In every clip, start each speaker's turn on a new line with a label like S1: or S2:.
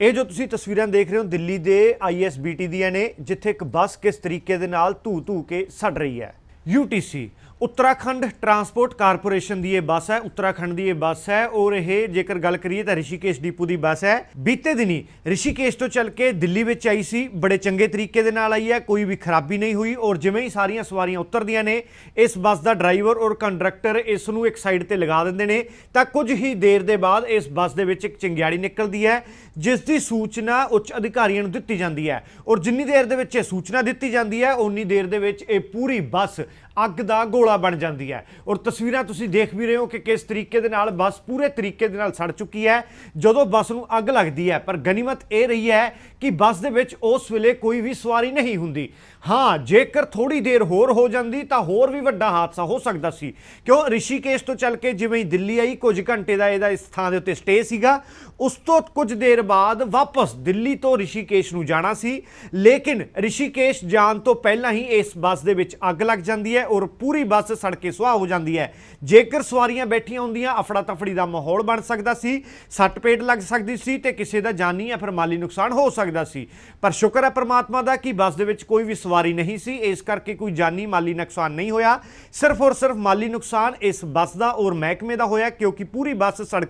S1: ਇਹ ਜੋ ਤੁਸੀਂ ਤਸਵੀਰਾਂ ਦੇਖ ਰਹੇ ਹੋ ਦਿੱਲੀ ਦੇ ਆਈਐਸਬੀਟੀ ਦੀਆਂ ਨੇ, ਜਿੱਥੇ ਇੱਕ ਬੱਸ ਕਿਸ ਤਰੀਕੇ ਦੇ ਨਾਲ ਧੂ ਧੂ ਕੇ ਸੜ ਰਹੀ ਹੈ। ਯੂਟੀਸੀ ਉੱਤਰਾਖੰਡ ਟਰਾਂਸਪੋਰਟ ਕਾਰਪੋਰੇਸ਼ਨ ਦੀ ਇਹ ਬੱਸ ਹੈ, ਉੱਤਰਾਖੰਡ ਦੀ ਇਹ ਬੱਸ ਹੈ ਔਰ ਇਹ ਜੇਕਰ ਗੱਲ ਕਰੀਏ ਤਾਂ ਰਿਸ਼ੀਕੇਸ਼ ਡੀਪੂ ਦੀ ਬੱਸ ਹੈ। ਬੀਤੇ ਦਿਨੀ ਰਿਸ਼ੀਕੇਸ਼ ਤੋਂ ਚੱਲ ਕੇ ਦਿੱਲੀ ਵਿੱਚ ਆਈ ਸੀ, ਬੜੇ ਚੰਗੇ ਤਰੀਕੇ ਦੇ ਨਾਲ ਆਈ ਹੈ, ਕੋਈ ਵੀ ਖਰਾਬੀ ਨਹੀਂ ਹੋਈ ਔਰ ਜਿਵੇਂ ਹੀ ਸਾਰੀਆਂ ਸਵਾਰੀਆਂ ਉਤਰਦੀਆਂ ਨੇ, ਇਸ ਬੱਸ ਦਾ ਡਰਾਈਵਰ ਔਰ ਕੰਡਕਟਰ ਇਸ ਨੂੰ ਇੱਕ ਸਾਈਡ ਤੇ ਲਗਾ ਦਿੰਦੇ ਨੇ। ਤਾਂ ਕੁਝ ਹੀ ਦੇਰ ਦੇ ਬਾਅਦ ਇਸ ਬੱਸ ਦੇ ਵਿੱਚ ਇੱਕ ਚਿੰਗਿਆੜੀ ਨਿਕਲਦੀ ਹੈ, ਜਿਸ ਦੀ ਸੂਚਨਾ ਉੱਚ ਅਧਿਕਾਰੀਆਂ ਨੂੰ ਦਿੱਤੀ ਜਾਂਦੀ ਹੈ ਔਰ ਜਿੰਨੀ ਦੇਰ ਦੇ ਵਿੱਚ ਇਹ ਸੂਚਨਾ ਦਿੱਤੀ ਜਾਂਦੀ ਹੈ ਉਨੀ ਦੇਰ ਦੇ ਵਿੱਚ ਇਹ ਪੂਰੀ ਬੱਸ ਅੱਗ ਦਾ ਗੋਲਾ ਬਣ ਜਾਂਦੀ ਹੈ। ਔਰ ਤਸਵੀਰਾਂ ਤੁਸੀਂ ਦੇਖ ਵੀ ਰਹੇ ਹੋ ਕਿ ਕਿਸ ਤਰੀਕੇ ਦੇ ਨਾਲ ਬੱਸ ਪੂਰੇ ਤਰੀਕੇ ਦੇ ਨਾਲ ਸੜ ਚੁੱਕੀ ਹੈ। ਜਦੋਂ ਬੱਸ ਨੂੰ ਅੱਗ ਲੱਗਦੀ ਹੈ, ਪਰ ਗਨੀਮਤ ਇਹ ਰਹੀ ਹੈ ਕਿ ਬੱਸ ਦੇ ਵਿੱਚ ਉਸ ਵੇਲੇ ਕੋਈ ਵੀ ਸਵਾਰੀ ਨਹੀਂ ਹੁੰਦੀ। ਹਾਂ, ਜੇਕਰ ਥੋੜੀ ਦੇਰ ਹੋਰ ਹੋ ਜਾਂਦੀ ਤਾਂ ਹੋਰ ਵੀ ਵੱਡਾ ਹਾਦਸਾ ਹੋ ਸਕਦਾ ਸੀ। ਕਿਉਂ? ਰਿਸ਼ੀਕੇਸ਼ ਤੋਂ ਚੱਲ ਕੇ ਜਿਵੇਂ ਹੀ ਦਿੱਲੀ ਆਈ, ਕੁਝ ਘੰਟੇ ਦਾ ਇਹਦਾ ਇਸ ਥਾਂ ਦੇ ਉੱਤੇ ਸਟੇ ਸੀਗਾ। ਉਸ ਤੋਂ ਕੁਝ ਦੇਰ ਬਾਅਦ ਵਾਪਸ ਦਿੱਲੀ ਤੋਂ ਰਿਸ਼ੀਕੇਸ਼ ਨੂੰ ਜਾਣਾ ਸੀ। ਲੇਕਿਨ ਰਿਸ਼ੀਕੇਸ਼ ਜਾਣ ਤੋਂ ਪਹਿਲਾਂ ਹੀ ਇਸ ਬੱਸ ਦੇ ਵਿੱਚ ਅੱਗ ਲੱਗ ਜਾਂਦੀ ਹੈ ਔਰ ਪੂਰੀ ਬੱਸ ਸੜ ਸੁਆਹ ਹੋ ਜਾਂਦੀ ਹੈ। ਜੇਕਰ ਸਵਾਰੀਆਂ ਬੈਠੀਆਂ ਹੁੰਦੀਆਂ ਅਫੜਾ ਤਫੜੀ ਦਾ ਮਾਹੌਲ ਬਣ ਸਕਦਾ ਸੀ, ਸੱਟ ਪੇਟ ਲੱਗ ਸਕਦੀ ਸੀ ਤੇ ਕਿਸੇ ਦਾ ਜਾਨੀ ਜਾਂ ਫਿਰ ਮਾਲੀ ਨੁਕਸਾਨ ਹੋ ਸਕਦਾ ਸੀ। ਪਰ ਸ਼ੁਕਰ ਹੈ ਪ੍ਰਮਾਤਮਾ ਦਾ ਕਿ ਬੱਸ ਦੇ ਵਿੱਚ ਕੋਈ ਵੀ ਸਵਾਰੀ ਨਹੀਂ ਸੀ, ਇਸ ਕਰਕੇ ਕੋਈ ਜਾਨੀ ਮਾਲੀ ਨੁਕਸਾਨ ਨਹੀਂ ਹੋਇਆ। ਸਿਰਫ ਔਰ ਸਿਰਫ ਮਾਲੀ ਨੁਕਸਾਨ ਇਸ ਬੱਸ ਦਾ ਔਰ ਮਹਿਕਮੇ ਦਾ ਹੋਇਆ, ਕਿਉਂਕਿ ਪੂਰੀ ਬੱਸ ਸੜ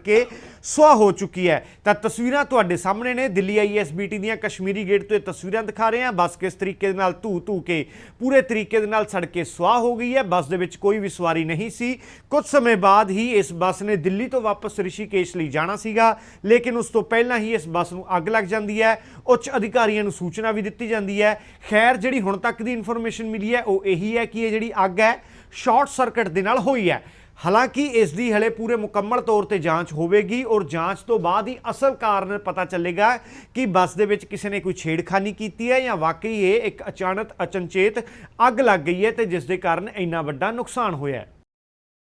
S1: ਸੁਆਹ ਹੋ ਚੁੱਕੀ ਹੈ। ਤਾਂ ਤਸਵੀਰਾਂ ਤੁਹਾਡੇ ਸਾਹਮਣੇ ਨੇ, ਦਿੱਲੀ ਆਈਐਸਬੀਟੀ ਦੀਆਂ ਕਸ਼ਮੀਰੀ ਗੇਟ ਤੋਂ ਇਹ ਤਸਵੀਰਾਂ ਦਿਖਾ ਰਹੇ ਹਾਂ। ਬੱਸ ਕਿਸ ਤਰੀਕੇ ਦੇ ਨਾਲ ਧੂ ਧੂ ਕੇ, ਪੂਰੇ ਤਰੀਕੇ ਦੇ ਨਾਲ ਸੜਕੇ ਸੁਆਹ ਹੋ ਗਈ ਹੈ। ਬੱਸ ਦੇ ਵਿੱਚ ਕੋਈ ਵੀ ਸਵਾਰੀ ਨਹੀਂ ਸੀ। ਕੁਝ ਸਮੇਂ ਬਾਅਦ ਹੀ ਇਸ ਬੱਸ ਨੇ ਦਿੱਲੀ ਤੋਂ ਵਾਪਸ ਰਿਸ਼ੀਕੇਸ਼ ਲਈ ਜਾਣਾ ਸੀਗਾ। ਲੇਕਿਨ ਉਸ ਤੋਂ ਪਹਿਲਾਂ ਹੀ ਇਸ ਬੱਸ ਨੂੰ ਅੱਗ ਲੱਗ ਜਾਂਦੀ ਹੈ। ਉੱਚ ਅਧਿਕਾਰੀਆਂ ਨੂੰ ਸੂਚਨਾ ਵੀ ਦਿੱਤੀ ਜਾਂਦੀ ਹੈ। ਖੈਰ, ਜਿਹੜੀ ਹੁਣ ਤੱਕ ਦੀ ਇਨਫੋਰਮੇਸ਼ਨ ਮਿਲੀ ਹੈ, ਉਹ ਇਹੀ ਹੈ ਕਿ ਇਹ ਜਿਹੜੀ ਅੱਗ ਹੈ ਸ਼ਾਰਟ ਸਰਕਟ ਦੇ ਨਾਲ ਹੋਈ ਹੈ। ਹਾਲਾਂਕਿ ਇਸ ਦੀ ਹਲੇ ਪੂਰੇ ਮੁਕੰਮਲ ਤੌਰ ਤੇ ਜਾਂਚ ਹੋਵੇਗੀ ਔਰ ਜਾਂਚ ਤੋਂ ਬਾਅਦ ਹੀ ਅਸਲ ਕਾਰਨ ਪਤਾ ਚੱਲੇਗਾ ਕਿ ਬੱਸ ਦੇ ਵਿੱਚ ਕਿਸੇ ਨੇ ਕੋਈ ਛੇੜਖਾਨੀ ਕੀਤੀ ਹੈ ਜਾਂ ਵਾਕਈ ਇਹ ਇੱਕ ਅਚਾਨਕ ਅਚਨਚੇਤ ਅੱਗ ਲੱਗ ਗਈ ਹੈ ਤੇ ਜਿਸ ਦੇ ਕਾਰਨ ਇੰਨਾ ਵੱਡਾ ਨੁਕਸਾਨ ਹੋਇਆ ਹੈ।